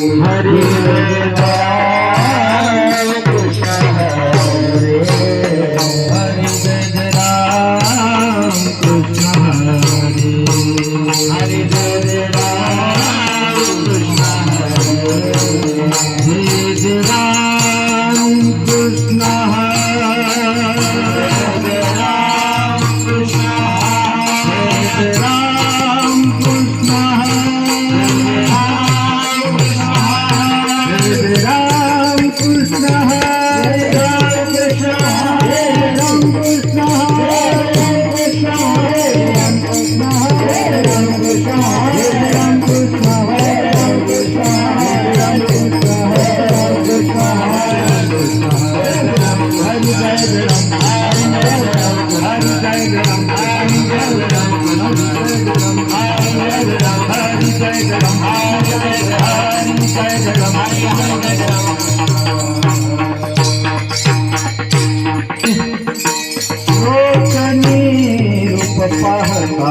हरे Liberar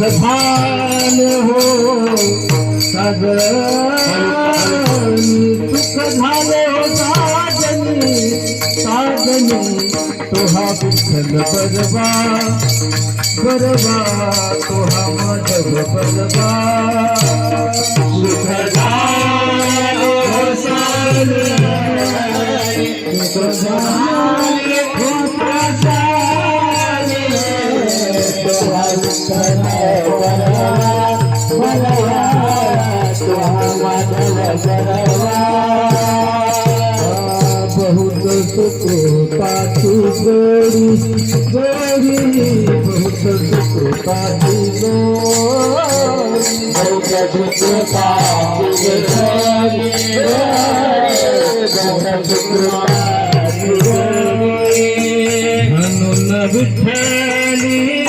सुखान हो सब सुख झाले हो, साजनी साजनी, तोहा विठल बरवा बरवा, तोहा माधव बरवा सुख झाले हो, साजनी सुख झाले को पातू गोरी गोरी भगत को पातू गोरी भगत को पातू गोरी भगत को पातू गोरी हनुमन विठली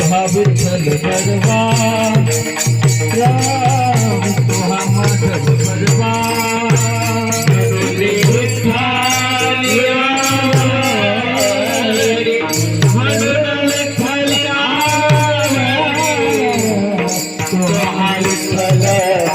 ભાવ છલ ભરવા રામ તો માધવ ભરવા Yeah.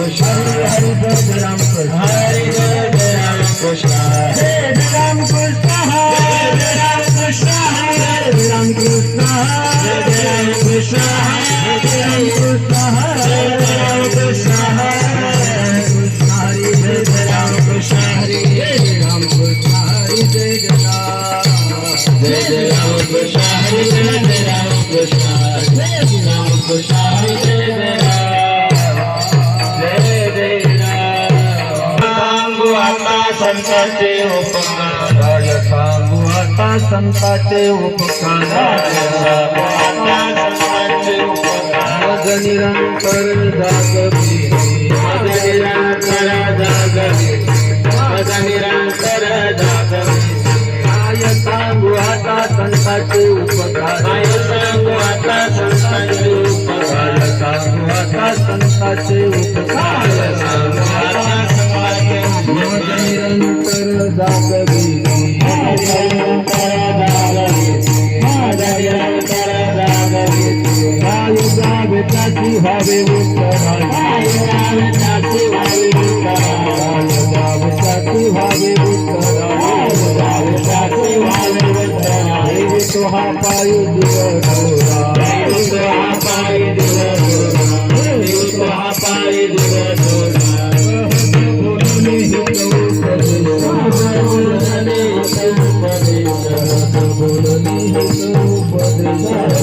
कृष्ण हरी जय जय राम कृष्ण हरे जय जय राम कृष्ण जय जय राम कृष्ण राम कृष्ण जय जय राम कृष्ण जय राम कृष्ण जय जय राम कृष्ण जय जय राम कृष्ण हरे जय राम कृष्ण हरे जय जय राम जय जय राम कृष्ण हरे जय जय संतांचे उपकार सांगू, आता संताचे उपकार मग निरंतर जागवी मद निरंतर जागवी मद निरंतर आता संताचे उपकार संतांचे उपकार संताचे उपकार जागवी काय जावे त्याची व्हावे उत्तरायण काय जावे त्याची व्हावे उत्तरायण तो हा ఉపదేశ